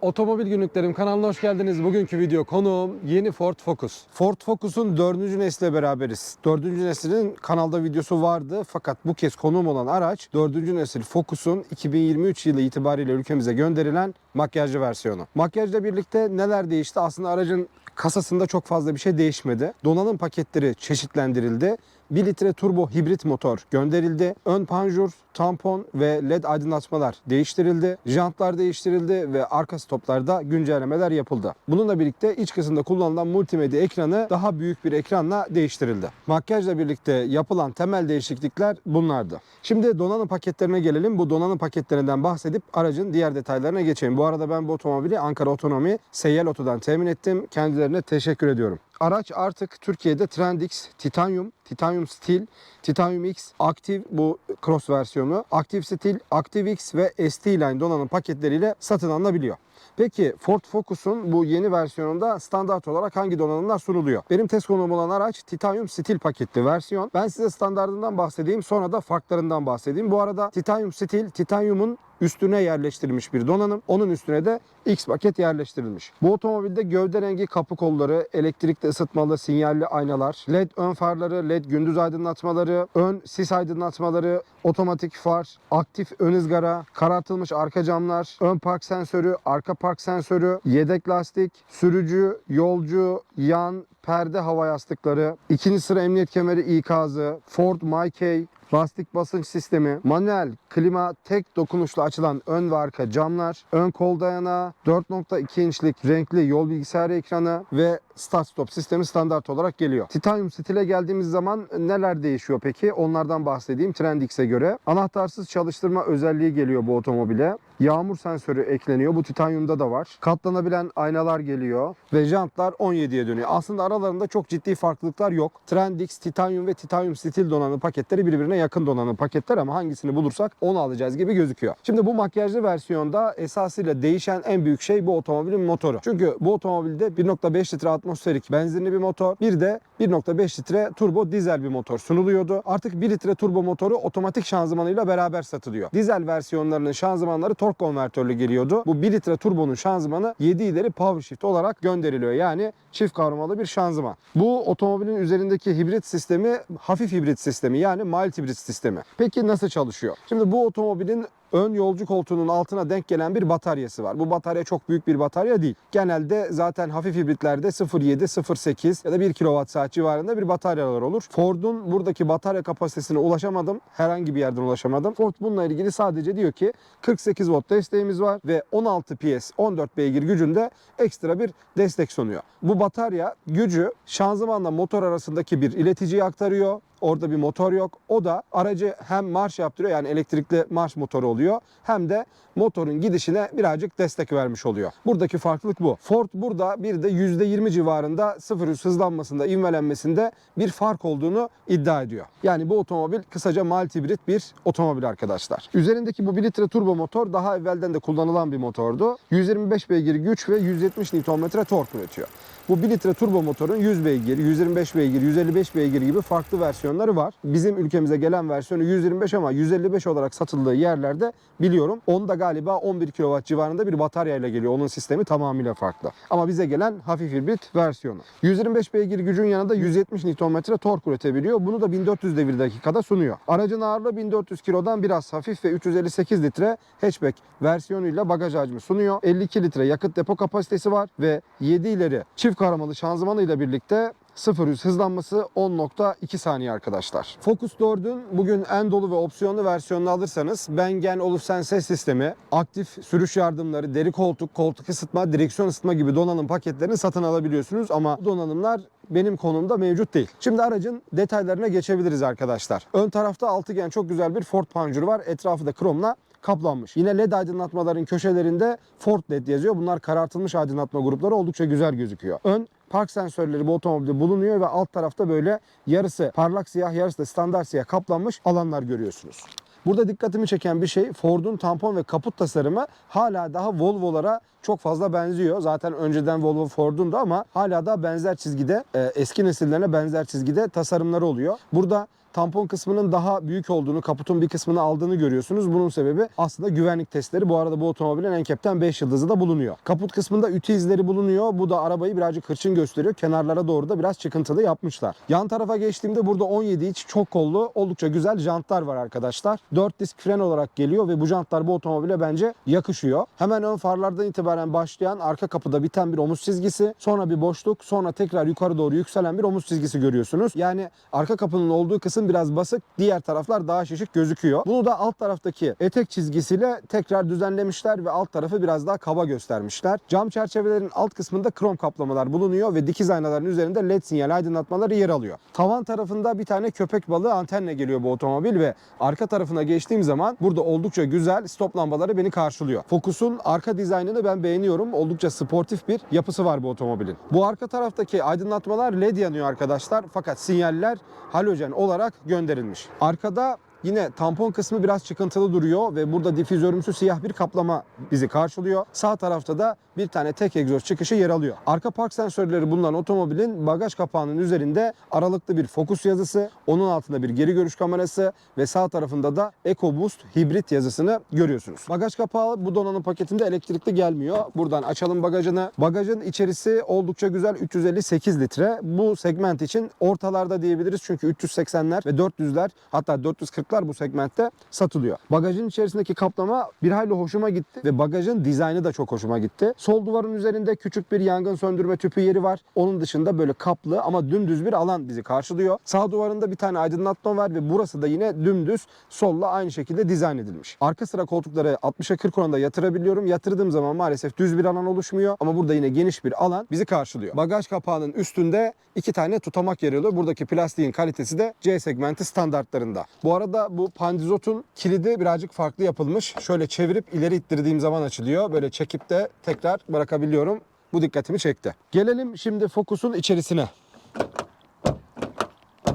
Otomobil Günlüklerim kanalına hoş geldiniz. Bugünkü video konuğum yeni Ford Focus. Ford Focus'un dördüncü nesle beraberiz. Dördüncü neslin kanalda videosu vardı fakat bu kez konuğum olan araç dördüncü nesil Focus'un 2023 yılı itibariyle ülkemize gönderilen makyajlı versiyonu. Makyajla birlikte neler değişti? Aslında aracın kasasında çok fazla bir şey değişmedi. Donanım paketleri çeşitlendirildi. 1 litre turbo hibrit motor gönderildi. Ön panjur, tampon ve led aydınlatmalar değiştirildi. Jantlar değiştirildi ve arka stoplarda güncellemeler yapıldı. Bununla birlikte iç kısımda kullanılan multimedya ekranı daha büyük bir ekranla değiştirildi. Makyajla birlikte yapılan temel değişiklikler bunlardı. Şimdi donanım paketlerine gelelim. Bu donanım paketlerinden bahsedip aracın diğer detaylarına geçelim. Bu arada ben bu otomobili Ankara Otonomi Seyyel Oto'dan temin ettim. Kendilerine teşekkür ediyorum. Araç artık Türkiye'de Trendix, Titanium, Titanium Steel, Titanium X, Active bu cross versiyonu, Active Steel, Active X ve ST Line donanım paketleriyle satın alınabiliyor. Peki Ford Focus'un bu yeni versiyonunda standart olarak hangi donanımlar sunuluyor? Benim test konuğum olan araç Titanium Steel paketli versiyon. Ben size standartından bahsedeyim sonra da farklarından bahsedeyim. Bu arada Titanium Steel, Titanium'un üstüne yerleştirilmiş bir donanım. Onun üstüne de X paket yerleştirilmiş. Bu otomobilde gövde rengi kapı kolları, elektrikli ısıtmalı sinyalli aynalar, LED ön farları, LED gündüz aydınlatmaları, ön sis aydınlatmaları, otomatik far, aktif ön ızgara, karartılmış arka camlar, ön park sensörü, arka park sensörü, yedek lastik, sürücü, yolcu, yan, perde hava yastıkları, ikinci sıra emniyet kemeri ikazı, Ford MyKey, lastik basınç sistemi, manuel, klima, tek dokunuşla açılan ön ve arka camlar, ön kol dayanağı, 4.2 inçlik renkli yol bilgisayarı ekranı ve start stop sistemi standart olarak geliyor. Titanium stile geldiğimiz zaman neler değişiyor peki? Onlardan bahsedeyim Trendix'e göre. Anahtarsız çalıştırma özelliği geliyor bu otomobile. Yağmur sensörü ekleniyor. Bu Titanium'da da var. Katlanabilen aynalar geliyor ve jantlar 17'ye dönüyor. Aslında aralarında çok ciddi farklılıklar yok. Trendix, Titanium ve Titanium Steel donanım paketleri birbirine yakın donanım paketler ama hangisini bulursak onu alacağız gibi gözüküyor. Şimdi bu makyajlı versiyonda esasıyla değişen en büyük şey bu otomobilin motoru. Çünkü bu otomobilde 1.5 litre atmosferik benzinli bir motor, bir de 1.5 litre turbo dizel bir motor sunuluyordu. Artık 1 litre turbo motoru otomatik şanzımanıyla beraber satılıyor. Dizel versiyonlarının şanzımanları tork konvertörlü geliyordu. Bu 1 litre turbonun şanzımanı 7 ileri power shift olarak gönderiliyor. Yani çift kavrumalı bir şanzıman. Bu otomobilin üzerindeki hibrit sistemi hafif hibrit sistemi yani mild hibrit sistemi. Peki nasıl çalışıyor? Şimdi bu otomobilin ön yolcu koltuğunun altına denk gelen bir bataryası var. Bu batarya çok büyük bir batarya değil. Genelde zaten hafif hibritlerde 0.7, 0.8 ya da 1 kWh civarında bir bataryalar olur. Ford'un buradaki batarya kapasitesine ulaşamadım. Herhangi bir yerden ulaşamadım. Ford bununla ilgili sadece diyor ki 48 volt desteğimiz var ve 16 PS 14 beygir gücünde ekstra bir destek sunuyor. Bu batarya gücü şanzımanla motor arasındaki bir ileticiye aktarıyor. Orada bir motor yok. O da aracı hem marş yaptırıyor yani elektrikli marş motoru oluyor hem de motorun gidişine birazcık destek vermiş oluyor. Buradaki farklılık bu. Ford burada bir de %20 civarında sıfır hız hızlanmasında, ivmelenmesinde bir fark olduğunu iddia ediyor. Yani bu otomobil kısaca mild hibrit bir otomobil arkadaşlar. Üzerindeki bu 1 litre turbo motor daha evvelden de kullanılan bir motordu. 125 beygir güç ve 170 Nm tork üretiyor. Bu 1 litre turbo motorun 100 beygir, 125 beygir, 155 beygir gibi farklı versiyonları var. Bizim ülkemize gelen versiyonu 125 ama 155 olarak satıldığı yerlerde biliyorum. Onda galiba 11 kW civarında bir bataryayla geliyor. Onun sistemi tamamıyla farklı. Ama bize gelen hafif hibrit versiyonu. 125 beygir gücün yanında 170 Nm tork üretebiliyor. Bunu da 1400 devir dakikada sunuyor. Aracın ağırlığı 1400 kilodan biraz hafif ve 358 litre hatchback versiyonuyla bagaj hacmi sunuyor. 52 litre yakıt depo kapasitesi var ve 7 ileri çift kavramalı şanzımanıyla birlikte 0 100 hızlanması 10.2 saniye arkadaşlar. Focus 4'ün bugün en dolu ve opsiyonlu versiyonunu alırsanız Bengen Olufsen ses sistemi, aktif sürüş yardımları, deri koltuk, koltuk ısıtma, direksiyon ısıtma gibi donanım paketlerini satın alabiliyorsunuz ama bu donanımlar benim konumda mevcut değil. Şimdi aracın detaylarına geçebiliriz arkadaşlar. Ön tarafta altıgen çok güzel bir Ford panjuru var. Etrafı da kromla kaplanmış. Yine LED aydınlatmaların köşelerinde Ford LED yazıyor. Bunlar karartılmış aydınlatma grupları oldukça güzel gözüküyor. Ön park sensörleri bu otomobilde bulunuyor ve alt tarafta böyle yarısı parlak siyah yarısı da standart siyah kaplanmış alanlar görüyorsunuz. Burada dikkatimi çeken bir şey Ford'un tampon ve kaput tasarımı hala daha Volvo'lara çok fazla benziyor. Zaten önceden Volvo Ford'un da ama hala da benzer çizgide e, eski nesillerine benzer çizgide tasarımları oluyor. Burada tampon kısmının daha büyük olduğunu, kaputun bir kısmını aldığını görüyorsunuz. Bunun sebebi aslında güvenlik testleri. Bu arada bu otomobilin NCAP'ten 5 yıldızı da bulunuyor. Kaput kısmında ütü izleri bulunuyor. Bu da arabayı birazcık hırçın gösteriyor. Kenarlara doğru da biraz çıkıntılı yapmışlar. Yan tarafa geçtiğimde burada 17 inç çok kollu oldukça güzel jantlar var arkadaşlar. 4 disk fren olarak geliyor ve bu jantlar bu otomobile bence yakışıyor. Hemen ön farlardan itibaren başlayan arka kapıda biten bir omuz çizgisi, sonra bir boşluk, sonra tekrar yukarı doğru yükselen bir omuz çizgisi görüyorsunuz. Yani arka kapının olduğu kısım biraz basık, diğer taraflar daha şişik gözüküyor. Bunu da alt taraftaki etek çizgisiyle tekrar düzenlemişler ve alt tarafı biraz daha kaba göstermişler. Cam çerçevelerin alt kısmında krom kaplamalar bulunuyor ve dikiz aynaların üzerinde led sinyal aydınlatmaları yer alıyor. Tavan tarafında bir tane köpek balığı antenle geliyor bu otomobil ve arka tarafına geçtiğim zaman burada oldukça güzel stop lambaları beni karşılıyor. Focus'un arka dizaynını ben beğeniyorum. Oldukça sportif bir yapısı var bu otomobilin. Bu arka taraftaki aydınlatmalar led yanıyor arkadaşlar fakat sinyaller halojen olarak gönderilmiş. Arkada Yine tampon kısmı biraz çıkıntılı duruyor ve burada difüzörümsü siyah bir kaplama bizi karşılıyor. Sağ tarafta da bir tane tek egzoz çıkışı yer alıyor. Arka park sensörleri bulunan otomobilin bagaj kapağının üzerinde aralıklı bir Focus yazısı, onun altında bir geri görüş kamerası ve sağ tarafında da EcoBoost hibrit yazısını görüyorsunuz. Bagaj kapağı bu donanım paketinde elektrikli gelmiyor. Buradan açalım bagajını. Bagajın içerisi oldukça güzel 358 litre. Bu segment için ortalarda diyebiliriz çünkü 380'ler ve 400'ler hatta 440'lar bu segmentte satılıyor. Bagajın içerisindeki kaplama bir hayli hoşuma gitti ve bagajın dizaynı da çok hoşuma gitti. Sol duvarın üzerinde küçük bir yangın söndürme tüpü yeri var. Onun dışında böyle kaplı ama dümdüz bir alan bizi karşılıyor. Sağ duvarında bir tane aydınlatma var ve burası da yine dümdüz solla aynı şekilde dizayn edilmiş. Arka sıra koltukları 60'a 40 oranında yatırabiliyorum. Yatırdığım zaman maalesef düz bir alan oluşmuyor ama burada yine geniş bir alan bizi karşılıyor. Bagaj kapağının üstünde iki tane tutamak yer alıyor. Buradaki plastiğin kalitesi de C segmenti standartlarında. Bu arada bu pandizotun kilidi birazcık farklı yapılmış. Şöyle çevirip ileri ittirdiğim zaman açılıyor. Böyle çekip de tekrar bırakabiliyorum. Bu dikkatimi çekti. Gelelim şimdi Focus'un içerisine.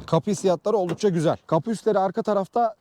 Kapı hissiyatları oldukça güzel. Kapı üstleri arka tarafta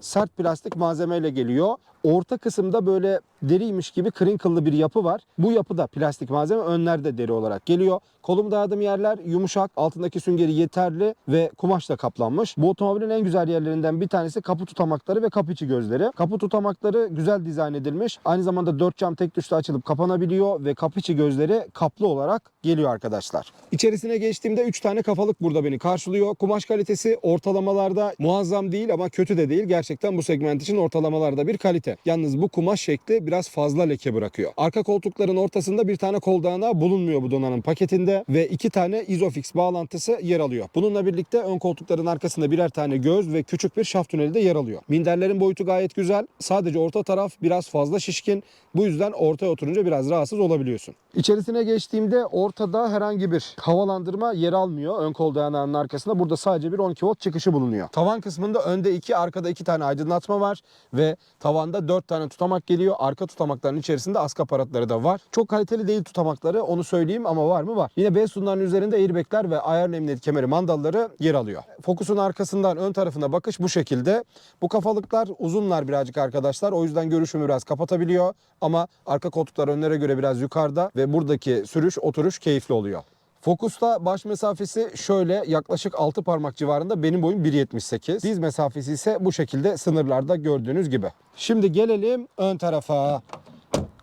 sert plastik malzemeyle geliyor. Orta kısımda böyle deriymiş gibi crinkle'lı bir yapı var. Bu yapı da plastik malzeme, önlerde deri olarak geliyor. Kolum dayadığım yerler yumuşak, altındaki süngeri yeterli ve kumaşla kaplanmış. Bu otomobilin en güzel yerlerinden bir tanesi kapı tutamakları ve kapı içi gözleri. Kapı tutamakları güzel dizayn edilmiş. Aynı zamanda dört cam tek tuşla açılıp kapanabiliyor ve kapı içi gözleri kaplı olarak geliyor arkadaşlar. İçerisine geçtiğimde 3 tane kafalık burada beni karşılıyor. Kumaş kalitesi ortalamalarda muazzam değil ama kötü de değil. Gerçekten bu segment için ortalamalarda bir kalite. Yalnız bu kumaş şekli biraz fazla leke bırakıyor. Arka koltukların ortasında bir tane kol dayanağı bulunmuyor bu donanım paketinde ve iki tane Isofix bağlantısı yer alıyor. Bununla birlikte ön koltukların arkasında birer tane göz ve küçük bir şaft tüneli de yer alıyor. Minderlerin boyutu gayet güzel. Sadece orta taraf biraz fazla şişkin. Bu yüzden ortaya oturunca biraz rahatsız olabiliyorsun. İçerisine geçtiğimde ortada herhangi bir havalandırma yer almıyor. Ön kol dayanağının arkasında. Burada sadece bir 12 volt çıkışı bulunuyor. Tavan kısmında önde iki, arkada iki tane aydınlatma var ve tavanda 4 tane tutamak geliyor. Arka tutamakların içerisinde askı aparatları da var. Çok kaliteli değil tutamakları onu söyleyeyim ama var mı var. Yine B üzerinde airbagler ve ayar emniyet kemeri mandalları yer alıyor. Fokusun arkasından ön tarafına bakış bu şekilde. Bu kafalıklar uzunlar birazcık arkadaşlar. O yüzden görüşümü biraz kapatabiliyor. Ama arka koltuklar önlere göre biraz yukarıda ve buradaki sürüş oturuş keyifli oluyor. Focus'ta baş mesafesi şöyle yaklaşık 6 parmak civarında benim boyum 1.78. Diz mesafesi ise bu şekilde sınırlarda gördüğünüz gibi. Şimdi gelelim ön tarafa.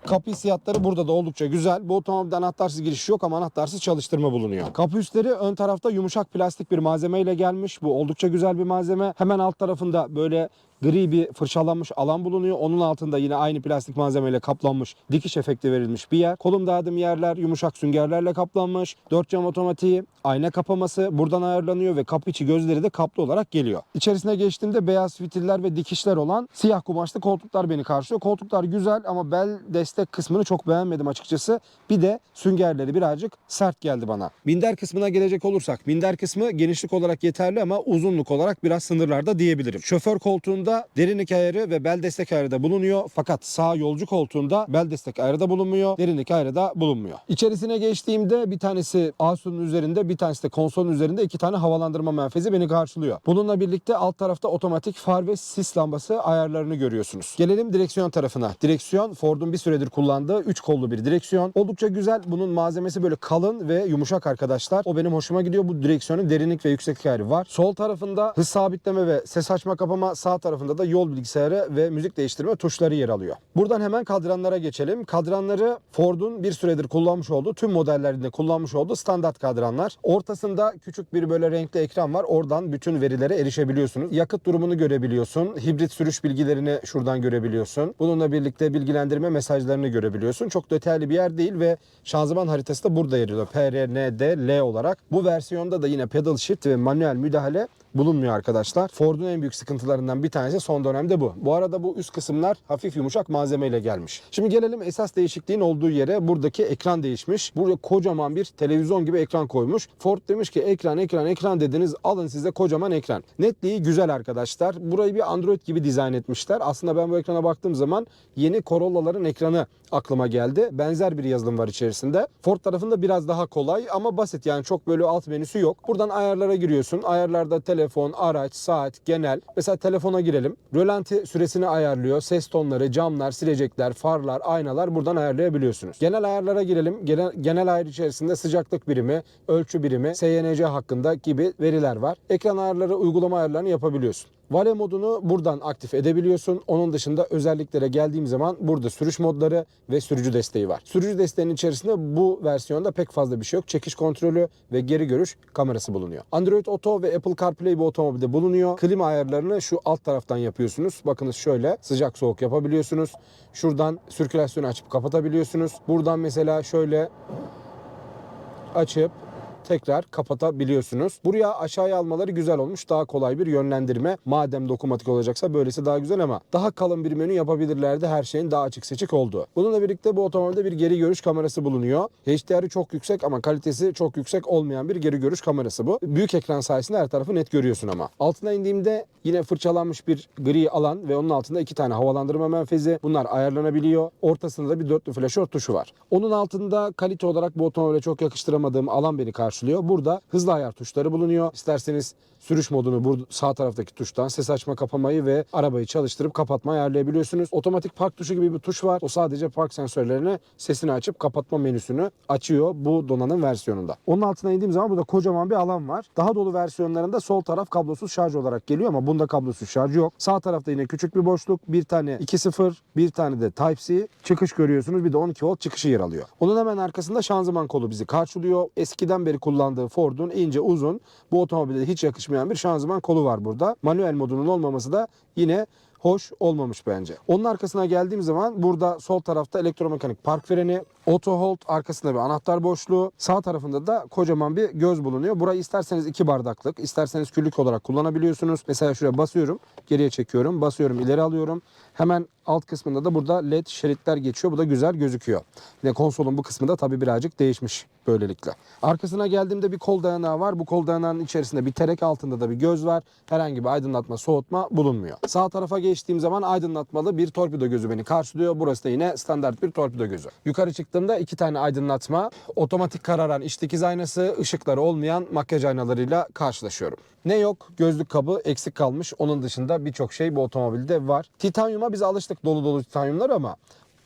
Kapı hissiyatları burada da oldukça güzel. Bu otomobilde anahtarsız giriş yok ama anahtarsız çalıştırma bulunuyor. Kapı üstleri ön tarafta yumuşak plastik bir malzemeyle gelmiş. Bu oldukça güzel bir malzeme. Hemen alt tarafında böyle gri bir fırçalanmış alan bulunuyor. Onun altında yine aynı plastik malzemeyle kaplanmış dikiş efekti verilmiş bir yer. Kolum dağıdım yerler yumuşak süngerlerle kaplanmış. Dört cam otomatiği, ayna kapaması buradan ayarlanıyor ve kapı içi gözleri de kaplı olarak geliyor. İçerisine geçtiğimde beyaz fitiller ve dikişler olan siyah kumaşlı koltuklar beni karşılıyor. Koltuklar güzel ama bel destek kısmını çok beğenmedim açıkçası. Bir de süngerleri birazcık sert geldi bana. Minder kısmına gelecek olursak minder kısmı genişlik olarak yeterli ama uzunluk olarak biraz sınırlarda diyebilirim. Şoför koltuğunda derinlik ayarı ve bel destek ayarı da bulunuyor. Fakat sağ yolcu koltuğunda bel destek ayarı da bulunmuyor. Derinlik ayarı da bulunmuyor. İçerisine geçtiğimde bir tanesi Asus'un üzerinde Bir tanesi de konsolun üzerinde iki tane havalandırma menfezi beni karşılıyor. Bununla birlikte alt tarafta otomatik far ve sis lambası ayarlarını görüyorsunuz. Gelelim direksiyon tarafına. Direksiyon Ford'un bir süredir kullandığı 3 kollu bir direksiyon. Oldukça güzel. Bunun malzemesi böyle kalın ve yumuşak arkadaşlar. O benim hoşuma gidiyor. Bu direksiyonun derinlik ve yükseklik ayarı var. Sol tarafında hız sabitleme ve ses açma kapama, sağ tarafında da yol bilgisayarı ve müzik değiştirme tuşları yer alıyor. Buradan hemen kadranlara geçelim. Kadranları Ford'un bir süredir kullanmış olduğu, tüm modellerinde kullanmış olduğu standart kadranlar. Ortasında küçük bir böyle renkli ekran var. Oradan bütün verilere erişebiliyorsunuz. Yakıt durumunu görebiliyorsun. Hibrit sürüş bilgilerini şuradan görebiliyorsun. Bununla birlikte bilgilendirme mesajlarını görebiliyorsun. Çok detaylı bir yer değil ve şanzıman haritası da burada yer alıyor. PRND-L olarak. Bu versiyonda da yine pedal shift ve manuel müdahale bulunmuyor arkadaşlar. Ford'un en büyük sıkıntılarından bir tanesi son dönemde bu. Bu arada bu üst kısımlar hafif yumuşak malzemeyle gelmiş. Şimdi gelelim esas değişikliğin olduğu yere. Buradaki ekran değişmiş. Buraya kocaman bir televizyon gibi ekran koymuş. Ford demiş ki ekran ekran ekran dediniz alın size kocaman ekran. Netliği güzel arkadaşlar. Burayı bir Android gibi dizayn etmişler. Aslında ben bu ekrana baktığım zaman yeni Corolla'ların ekranı aklıma geldi. Benzer bir yazılım var içerisinde. Ford tarafında biraz daha kolay ama basit yani çok böyle alt menüsü yok. Buradan ayarlara giriyorsun. Ayarlarda telefon, araç, saat, genel. Mesela telefona girelim. Rölanti süresini ayarlıyor. Ses tonları, camlar, silecekler, farlar, aynalar buradan ayarlayabiliyorsunuz. Genel ayarlara girelim. Genel, genel ayar içerisinde sıcaklık birimi, ölçü birimi, SYNC hakkında gibi veriler var. Ekran ayarları, uygulama ayarlarını yapabiliyorsun. Vale modunu buradan aktif edebiliyorsun. Onun dışında özelliklere geldiğim zaman burada sürüş modları ve sürücü desteği var. Sürücü desteğinin içerisinde bu versiyonda pek fazla bir şey yok. Çekiş kontrolü ve geri görüş kamerası bulunuyor. Android Auto ve Apple CarPlay bu otomobilde bulunuyor. Klima ayarlarını şu alt taraftan yapıyorsunuz. Bakınız şöyle sıcak soğuk yapabiliyorsunuz. Şuradan sirkülasyonu açıp kapatabiliyorsunuz. Buradan mesela şöyle açıp tekrar kapatabiliyorsunuz. Buraya aşağıya almaları güzel olmuş. Daha kolay bir yönlendirme. Madem dokunmatik olacaksa böylesi daha güzel ama daha kalın bir menü yapabilirlerdi. Her şeyin daha açık seçik olduğu. Bununla birlikte bu otomobilde bir geri görüş kamerası bulunuyor. HDR'i çok yüksek ama kalitesi çok yüksek olmayan bir geri görüş kamerası bu. Büyük ekran sayesinde her tarafı net görüyorsun ama. Altına indiğimde yine fırçalanmış bir gri alan ve onun altında iki tane havalandırma menfezi. Bunlar ayarlanabiliyor. Ortasında da bir dörtlü flaşör tuşu var. Onun altında kalite olarak bu otomobile çok yakıştıramadığım alan beni karşılıyor. Burada hızlı ayar tuşları bulunuyor. İsterseniz sürüş modunu sağ taraftaki tuştan ses açma kapamayı ve arabayı çalıştırıp kapatma ayarlayabiliyorsunuz. Otomatik park tuşu gibi bir tuş var. O sadece park sensörlerine sesini açıp kapatma menüsünü açıyor bu donanım versiyonunda. Onun altına indiğim zaman burada kocaman bir alan var. Daha dolu versiyonlarında sol taraf kablosuz şarj olarak geliyor ama bunda kablosuz şarj yok. Sağ tarafta yine küçük bir boşluk. Bir tane 2.0, bir tane de Type-C çıkış görüyorsunuz. Bir de 12 volt çıkışı yer alıyor. Onun hemen arkasında şanzıman kolu bizi karşılıyor. Eskiden beri kullandığı Ford'un ince uzun bu otomobilde hiç yakışmayan bir şanzıman kolu var burada. Manuel modunun olmaması da yine hoş olmamış bence. Onun arkasına geldiğim zaman burada sol tarafta elektromekanik park freni, auto hold, arkasında bir anahtar boşluğu, sağ tarafında da kocaman bir göz bulunuyor. Burayı isterseniz iki bardaklık, isterseniz küllük olarak kullanabiliyorsunuz. Mesela şuraya basıyorum, geriye çekiyorum, basıyorum, ileri alıyorum. Hemen alt kısmında da burada led şeritler geçiyor. Bu da güzel gözüküyor. Yine konsolun bu kısmı da tabii birazcık değişmiş böylelikle. Arkasına geldiğimde bir kol dayanağı var. Bu kol dayanağının içerisinde bir terek altında da bir göz var. Herhangi bir aydınlatma, soğutma bulunmuyor. Sağ tarafa geçtiğim zaman aydınlatmalı bir torpido gözü beni karşılıyor. Burası da yine standart bir torpido gözü. Yukarı çıktığımda iki tane aydınlatma, otomatik kararan iç dikiz aynası, ışıkları olmayan makyaj aynalarıyla karşılaşıyorum. Ne yok? Gözlük kabı eksik kalmış. Onun dışında birçok şey bu otomobilde var. Titanyuma biz alıştık dolu dolu titanyumlar ama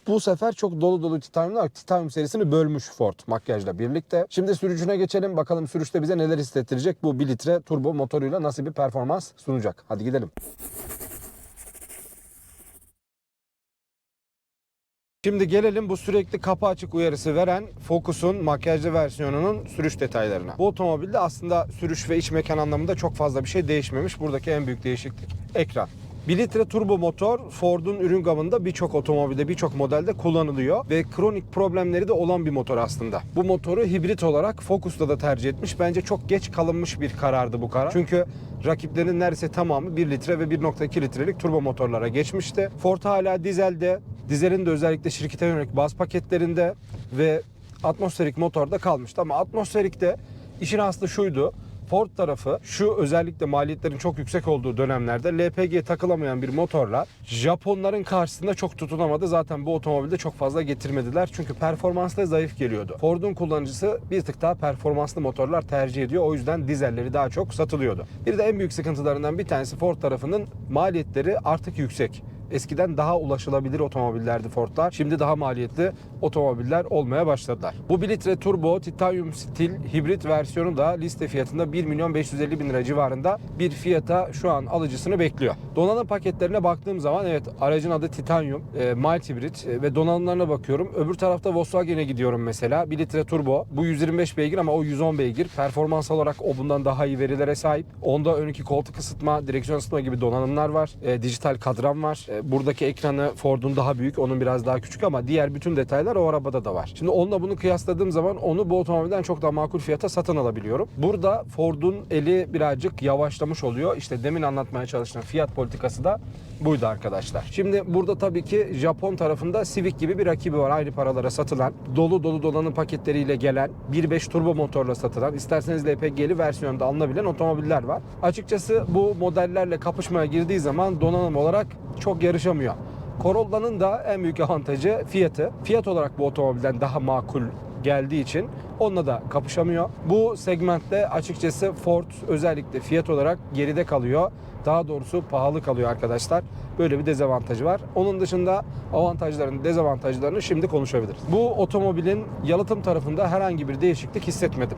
bu sefer çok dolu dolu titanyumlar titanyum serisini bölmüş Ford makyajla birlikte. Şimdi sürücüne geçelim. Bakalım sürüşte bize neler hissettirecek. Bu 1 litre turbo motoruyla nasıl bir performans sunacak. Hadi gidelim. Şimdi gelelim bu sürekli kapı açık uyarısı veren Focus'un makyajlı versiyonunun sürüş detaylarına. Bu otomobilde aslında sürüş ve iç mekan anlamında çok fazla bir şey değişmemiş. Buradaki en büyük değişiklik ekran. 1 litre turbo motor Ford'un ürün gamında birçok otomobilde, birçok modelde kullanılıyor ve kronik problemleri de olan bir motor aslında. Bu motoru hibrit olarak Focus'ta da tercih etmiş. Bence çok geç kalınmış bir karardı bu karar. Çünkü rakiplerinin neredeyse tamamı 1 litre ve 1.2 litrelik turbo motorlara geçmişti. Ford hala dizelde, dizelin de özellikle şirkete yönelik baz paketlerinde ve atmosferik motorda kalmıştı. Ama atmosferikte işin aslı şuydu. Ford tarafı şu özellikle maliyetlerin çok yüksek olduğu dönemlerde LPG takılamayan bir motorla Japonların karşısında çok tutunamadı. Zaten bu otomobilde çok fazla getirmediler. Çünkü performansla zayıf geliyordu. Ford'un kullanıcısı bir tık daha performanslı motorlar tercih ediyor. O yüzden dizelleri daha çok satılıyordu. Bir de en büyük sıkıntılarından bir tanesi Ford tarafının maliyetleri artık yüksek. Eskiden daha ulaşılabilir otomobillerdi Ford'lar. Şimdi daha maliyetli otomobiller olmaya başladılar. Bu 1 litre turbo titanyum stil hibrit versiyonu da liste fiyatında 1 milyon 550 bin lira civarında bir fiyata şu an alıcısını bekliyor. Donanım paketlerine baktığım zaman evet aracın adı titanyum, e, mild hibrit e, ve donanımlarına bakıyorum. Öbür tarafta Volkswagen'e gidiyorum mesela. 1 litre turbo. Bu 125 beygir ama o 110 beygir. Performans olarak o bundan daha iyi verilere sahip. Onda ön iki koltuk ısıtma, direksiyon ısıtma gibi donanımlar var. E, dijital kadran var. E, buradaki ekranı Ford'un daha büyük, onun biraz daha küçük ama diğer bütün detaylar o arabada da var. Şimdi onunla bunu kıyasladığım zaman onu bu otomobilden çok daha makul fiyata satın alabiliyorum. Burada Ford'un eli birazcık yavaşlamış oluyor. İşte demin anlatmaya çalıştığım fiyat politikası da buydu arkadaşlar. Şimdi burada tabii ki Japon tarafında Civic gibi bir rakibi var. Aynı paralara satılan, dolu dolu donanım paketleriyle gelen, 1.5 turbo motorla satılan, isterseniz LPG'li versiyonda alınabilen otomobiller var. Açıkçası bu modellerle kapışmaya girdiği zaman donanım olarak çok yarışamıyor. Corolla'nın da en büyük avantajı fiyatı. Fiyat olarak bu otomobilden daha makul geldiği için onunla da kapışamıyor. Bu segmentte açıkçası Ford özellikle fiyat olarak geride kalıyor. Daha doğrusu pahalı kalıyor arkadaşlar. Böyle bir dezavantajı var. Onun dışında avantajlarını, dezavantajlarını şimdi konuşabiliriz. Bu otomobilin yalıtım tarafında herhangi bir değişiklik hissetmedim.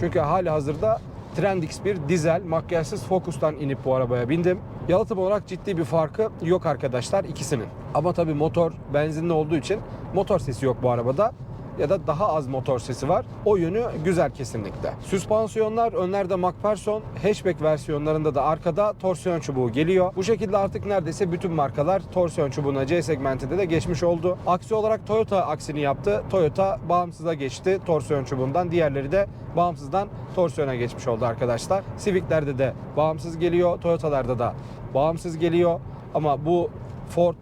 Çünkü hali hazırda Trend X1 dizel makyajsız Focus'tan inip bu arabaya bindim. Yalıtım olarak ciddi bir farkı yok arkadaşlar ikisinin. Ama tabii motor benzinli olduğu için motor sesi yok bu arabada ya da daha az motor sesi var. O yönü güzel kesinlikle. Süspansiyonlar önlerde McPherson, hatchback versiyonlarında da arkada torsiyon çubuğu geliyor. Bu şekilde artık neredeyse bütün markalar torsiyon çubuğuna C segmentinde de geçmiş oldu. Aksi olarak Toyota aksini yaptı. Toyota bağımsıza geçti torsiyon çubuğundan. Diğerleri de bağımsızdan torsiyona geçmiş oldu arkadaşlar. Civic'lerde de bağımsız geliyor. Toyota'larda da bağımsız geliyor. Ama bu Ford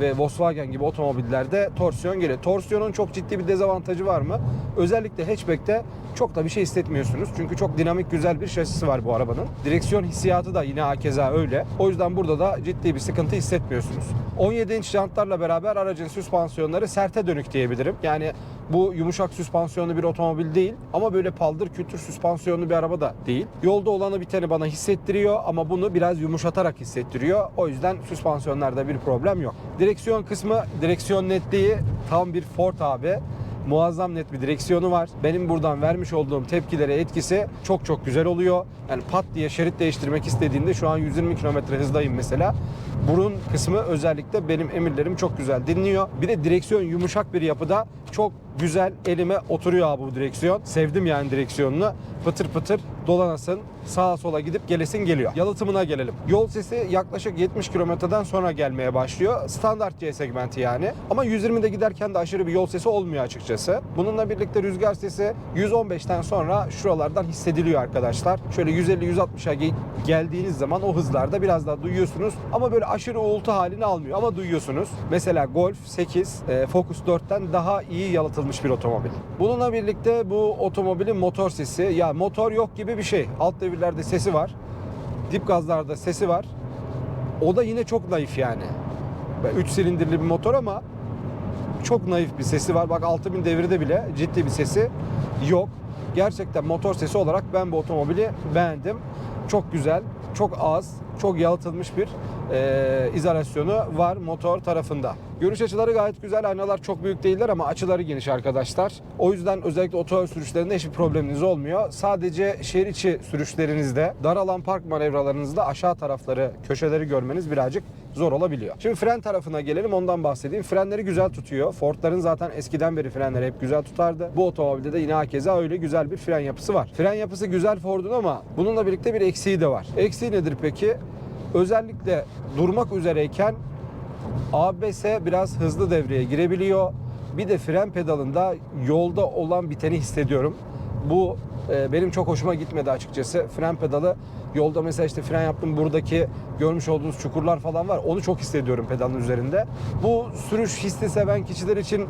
ve Volkswagen gibi otomobillerde torsiyon geliyor. Torsiyonun çok ciddi bir dezavantajı var mı? Özellikle hatchback'te çok da bir şey hissetmiyorsunuz. Çünkü çok dinamik güzel bir şasisi var bu arabanın. Direksiyon hissiyatı da yine hakeza öyle. O yüzden burada da ciddi bir sıkıntı hissetmiyorsunuz. 17 inç jantlarla beraber aracın süspansiyonları serte dönük diyebilirim. Yani bu yumuşak süspansiyonlu bir otomobil değil ama böyle paldır kütür süspansiyonlu bir araba da değil. Yolda olanı biteni bana hissettiriyor ama bunu biraz yumuşatarak hissettiriyor. O yüzden süspansiyonlarda bir problem yok. Direksiyon kısmı, direksiyon netliği tam bir Ford abi muazzam net bir direksiyonu var. Benim buradan vermiş olduğum tepkilere etkisi çok çok güzel oluyor. Yani pat diye şerit değiştirmek istediğinde şu an 120 km hızdayım mesela. Burun kısmı özellikle benim emirlerim çok güzel dinliyor. Bir de direksiyon yumuşak bir yapıda çok güzel elime oturuyor abi bu direksiyon. Sevdim yani direksiyonunu. Pıtır pıtır dolanasın, sağa sola gidip gelesin geliyor. Yalıtımına gelelim. Yol sesi yaklaşık 70 kilometreden sonra gelmeye başlıyor. Standart C segmenti yani. Ama 120'de giderken de aşırı bir yol sesi olmuyor açıkçası. Bununla birlikte rüzgar sesi 115'ten sonra şuralardan hissediliyor arkadaşlar. Şöyle 150-160'a ge- geldiğiniz zaman o hızlarda biraz daha duyuyorsunuz. Ama böyle aşırı uğultu halini almıyor ama duyuyorsunuz. Mesela Golf 8 e, Focus 4'ten daha iyi yalıtılmış bir otomobil. Bununla birlikte bu otomobilin motor sesi ya motor yok gibi bir şey. Alt devirlerde sesi var. Dip gazlarda sesi var. O da yine çok naif yani. 3 silindirli bir motor ama çok naif bir sesi var. Bak 6000 devirde bile ciddi bir sesi yok. Gerçekten motor sesi olarak ben bu otomobili beğendim. Çok güzel, çok az, çok yalıtılmış bir e, izolasyonu var motor tarafında. Görüş açıları gayet güzel. Aynalar çok büyük değiller ama açıları geniş arkadaşlar. O yüzden özellikle otoyol sürüşlerinde hiçbir probleminiz olmuyor. Sadece şehir içi sürüşlerinizde, dar alan park manevralarınızda aşağı tarafları, köşeleri görmeniz birazcık zor olabiliyor. Şimdi fren tarafına gelelim ondan bahsedeyim. Frenleri güzel tutuyor. Ford'ların zaten eskiden beri frenleri hep güzel tutardı. Bu otomobilde de yine hakeza öyle güzel bir fren yapısı var. Fren yapısı güzel Ford'un ama bununla birlikte bir eksiği de var. Eksiği nedir peki? Özellikle durmak üzereyken ABS biraz hızlı devreye girebiliyor. Bir de fren pedalında yolda olan biteni hissediyorum. Bu e, benim çok hoşuma gitmedi açıkçası. Fren pedalı yolda mesela işte fren yaptım buradaki görmüş olduğunuz çukurlar falan var. Onu çok hissediyorum pedalın üzerinde. Bu sürüş hissi seven kişiler için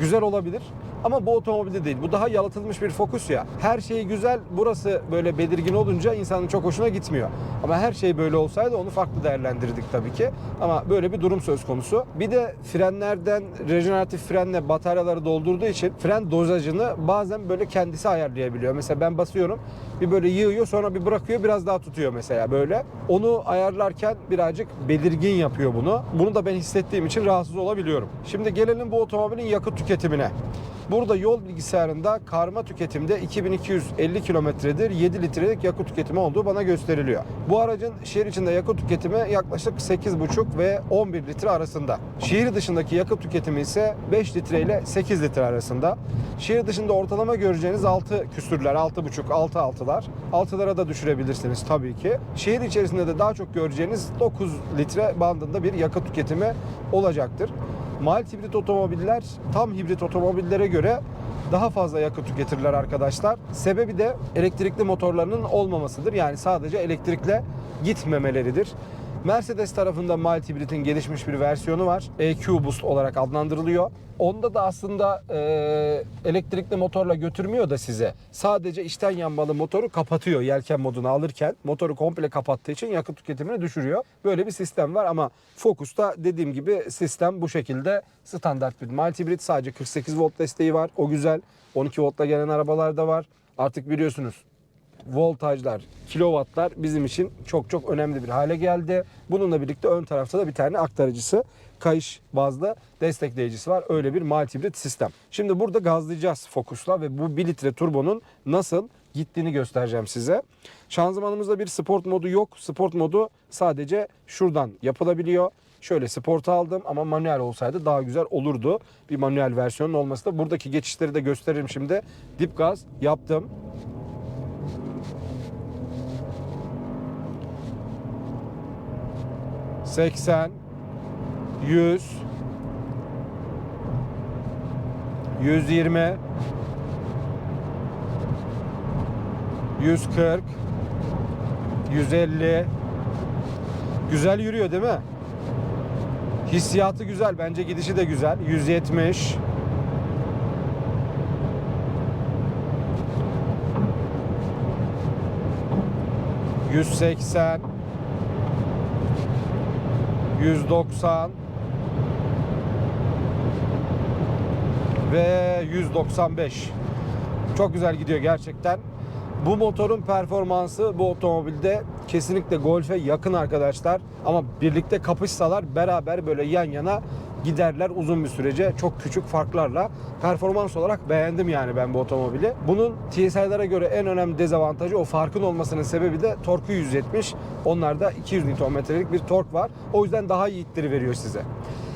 güzel olabilir. Ama bu otomobilde değil. Bu daha yalıtılmış bir Focus ya. Her şey güzel. Burası böyle belirgin olunca insanın çok hoşuna gitmiyor. Ama her şey böyle olsaydı onu farklı değerlendirirdik tabii ki. Ama böyle bir durum söz konusu. Bir de frenlerden rejeneratif frenle bataryaları doldurduğu için fren dozajını bazen böyle kendisi ayarlayabiliyor. Mesela ben basıyorum bir böyle yığıyor sonra bir bırakıyor biraz daha tutuyor mesela böyle. Onu ayarlarken birazcık belirgin yapıyor bunu. Bunu da ben hissettiğim için rahatsız olabiliyorum. Şimdi gelelim bu otomobilin yakıt tüketimine. Burada yol bilgisayarında karma tüketimde 2250 kilometredir 7 litrelik yakıt tüketimi olduğu bana gösteriliyor. Bu aracın şehir içinde yakıt tüketimi yaklaşık 8,5 ve 11 litre arasında. Şehir dışındaki yakıt tüketimi ise 5 litre ile 8 litre arasında. Şehir dışında ortalama göreceğiniz 6 küsürler, 6,5, 6 altılar. 6'lara da düşürebilirsiniz tabii ki. Şehir içerisinde de daha çok göreceğiniz 9 litre bandında bir yakıt tüketimi olacaktır. Mild hibrit otomobiller tam hibrit otomobillere göre daha fazla yakıt tüketirler arkadaşlar. Sebebi de elektrikli motorlarının olmamasıdır. Yani sadece elektrikle gitmemeleridir. Mercedes tarafında mild hibritin gelişmiş bir versiyonu var. EQ Boost olarak adlandırılıyor. Onda da aslında e, elektrikli motorla götürmüyor da size. Sadece içten yanmalı motoru kapatıyor yelken modunu alırken. Motoru komple kapattığı için yakıt tüketimini düşürüyor. Böyle bir sistem var ama Focus'ta dediğim gibi sistem bu şekilde standart bir mild hibrit. Sadece 48 volt desteği var. O güzel. 12 voltla gelen arabalar da var. Artık biliyorsunuz voltajlar, kilowattlar bizim için çok çok önemli bir hale geldi. Bununla birlikte ön tarafta da bir tane aktarıcısı, kayış bazlı destekleyicisi var. Öyle bir mild hibrit sistem. Şimdi burada gazlayacağız Focus'la ve bu 1 litre turbonun nasıl gittiğini göstereceğim size. Şanzımanımızda bir sport modu yok. Sport modu sadece şuradan yapılabiliyor. Şöyle sport aldım ama manuel olsaydı daha güzel olurdu. Bir manuel versiyonun olması da. Buradaki geçişleri de gösteririm şimdi. Dip gaz yaptım. Seksen, yüz, yüz yirmi, yüz kırk, yüz elli. Güzel yürüyor değil mi? Hissiyatı güzel. Bence gidişi de güzel. 170. Yüz seksen. 190 ve 195. Çok güzel gidiyor gerçekten. Bu motorun performansı bu otomobilde kesinlikle Golf'e yakın arkadaşlar. Ama birlikte kapışsalar beraber böyle yan yana giderler uzun bir sürece çok küçük farklarla. Performans olarak beğendim yani ben bu otomobili. Bunun TSI'lara göre en önemli dezavantajı o farkın olmasının sebebi de torku 170. Onlarda 200 Nm'lik bir tork var. O yüzden daha iyi ittiri veriyor size.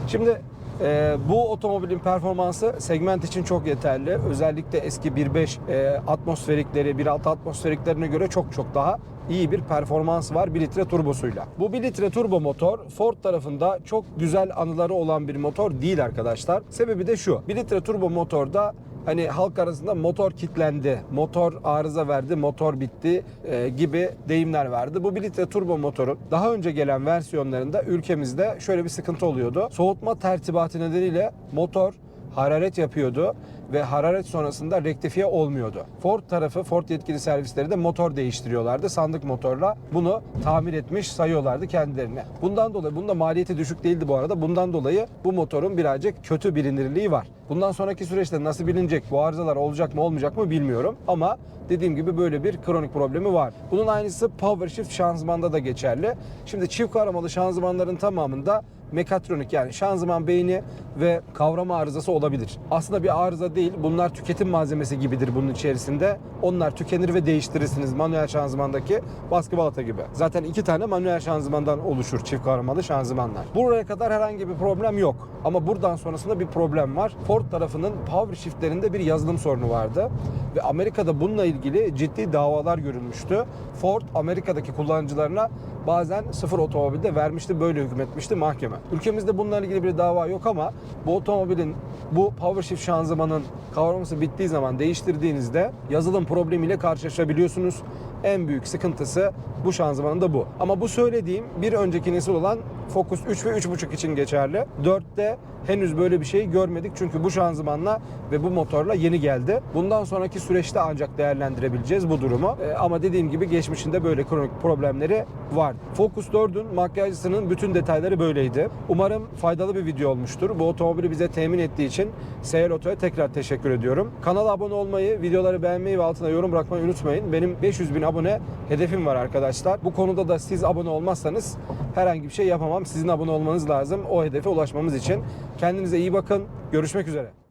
Şimdi ee, bu otomobilin performansı segment için çok yeterli. Özellikle eski 1.5 e, atmosferikleri, 1.6 atmosferiklerine göre çok çok daha iyi bir performans var 1 litre turbosuyla. Bu 1 litre turbo motor Ford tarafında çok güzel anıları olan bir motor değil arkadaşlar. Sebebi de şu. 1 litre turbo motorda hani halk arasında motor kitlendi, motor arıza verdi, motor bitti e, gibi deyimler vardı. Bu 1 litre turbo motorun daha önce gelen versiyonlarında ülkemizde şöyle bir sıkıntı oluyordu. Soğutma tertibatı nedeniyle motor hararet yapıyordu ve hararet sonrasında rektifiye olmuyordu. Ford tarafı, Ford yetkili servisleri de motor değiştiriyorlardı. Sandık motorla bunu tamir etmiş sayıyorlardı kendilerine. Bundan dolayı, bunda maliyeti düşük değildi bu arada. Bundan dolayı bu motorun birazcık kötü bilinirliği var. Bundan sonraki süreçte nasıl bilinecek, bu arızalar olacak mı olmayacak mı bilmiyorum. Ama dediğim gibi böyle bir kronik problemi var. Bunun aynısı Power Shift şanzımanda da geçerli. Şimdi çift kavramalı şanzımanların tamamında mekatronik yani şanzıman beyni ve kavrama arızası olabilir. Aslında bir arıza değil. Bunlar tüketim malzemesi gibidir bunun içerisinde. Onlar tükenir ve değiştirirsiniz manuel şanzımandaki baskı balata gibi. Zaten iki tane manuel şanzımandan oluşur çift kavramalı şanzımanlar. Buraya kadar herhangi bir problem yok. Ama buradan sonrasında bir problem var. Ford tarafının power shiftlerinde bir yazılım sorunu vardı. ve Amerika'da bununla ilgili ciddi davalar görülmüştü. Ford Amerika'daki kullanıcılarına bazen sıfır otomobilde vermişti, böyle hükmetmişti mahkeme. Ülkemizde bununla ilgili bir dava yok ama bu otomobilin bu power shift şanzımanın kavraması bittiği zaman değiştirdiğinizde yazılım problemiyle karşılaşabiliyorsunuz. En büyük sıkıntısı bu şanzımanın da bu. Ama bu söylediğim bir önceki nesil olan Focus 3 ve 3.5 için geçerli. 4'te henüz böyle bir şey görmedik çünkü bu şanzımanla ve bu motorla yeni geldi. Bundan sonraki süreçte ancak değerlendirebileceğiz bu durumu. Ee, ama dediğim gibi geçmişinde böyle kronik problemleri var. Focus 4'ün makyajcısının bütün detayları böyleydi. Umarım faydalı bir video olmuştur. Bu otomobili bize temin ettiği için Seyel Oto'ya tekrar teşekkür ediyorum. Kanala abone olmayı, videoları beğenmeyi ve altına yorum bırakmayı unutmayın. Benim 500 bin abone hedefim var arkadaşlar. Bu konuda da siz abone olmazsanız herhangi bir şey yapamam. Sizin abone olmanız lazım o hedefe ulaşmamız için. Kendinize iyi bakın. Görüşmek üzere.